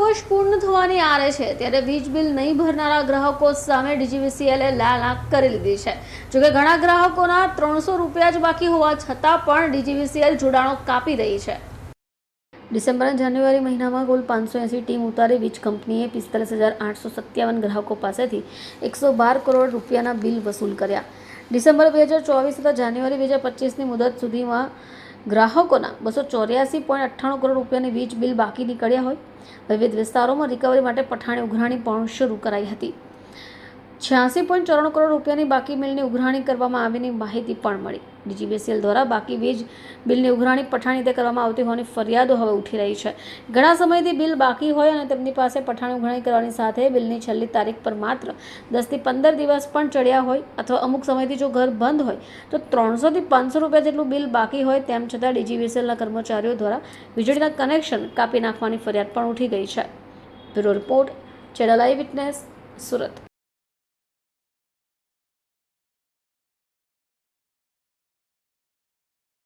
વર્ષ પૂર્ણ થવાની આરે છે. ત્યારે વીજ બિલ નહીં ભરનારા ગ્રાહકો સામે ડીજીવીસીએલે લાલ આંખ કરી લીધી છે. જોકે ઘણા ગ્રાહકોના ત્રણસો રૂપિયા જ બાકી હોવા છતાં પણ ડીજીવીસીએલ જોડાણો કાપી રહી છે. ડિસેમ્બર અને જાન્યુઆરી મહિનામાં કુલ પાંચસો એંસી ટીમ ઉતારી વીજ કંપનીએ પિસ્તાલીસ હજાર આઠસો સત્યાવન ગ્રાહકો પાસેથી એકસો બાર કરોડ રૂપિયાના બિલ વસૂલ કર્યા. ડિસેમ્બર બે હજાર ચોવીસ તથા જાન્યુઆરી બે હજાર પચીસની મુદત સુધીમાં ગ્રાહકોના બસો ચોર્યાસી પોઈન્ટ અઠ્ઠાણું કરોડ રૂપિયાની વીજ બિલ બાકી નીકળ્યા હોય. વિવિધ વિસ્તારોમાં રિકવરી માટે પઠાણી ઉઘરાણી પણ શરૂ કરાઈ હતી. છ્યાસી પોઈન્ટ ચોરાણું કરોડ રૂપિયાની બાકી બિલની ઉઘરાણી કરવામાં આવીની માહિતી પણ મળી. ડીજીબીસીએલ દ્વારા બાકી વીજ બિલની ઉઘરાણી પઠાણી રીતે કરવામાં આવતી હોવાની ફરિયાદો હવે ઉઠી રહી છે. ઘણા સમયથી બિલ બાકી હોય અને તેમની પાસે પઠાણી ઉઘરાણી કરવાની સાથે બિલની છેલ્લી તારીખ પર માત્ર દસથી પંદર દિવસ પણ ચડ્યા હોય અથવા અમુક સમયથી જો ઘર બંધ હોય, તો ત્રણસોથી પાંચસો રૂપિયા જેટલું બિલ બાકી હોય તેમ છતાં ડીજીબીસીએલના કર્મચારીઓ દ્વારા વીજળીના કનેક્શન કાપી નાખવાની ફરિયાદ પણ ઉઠી ગઈ છે. Bureau report, channel eye witness, Surat.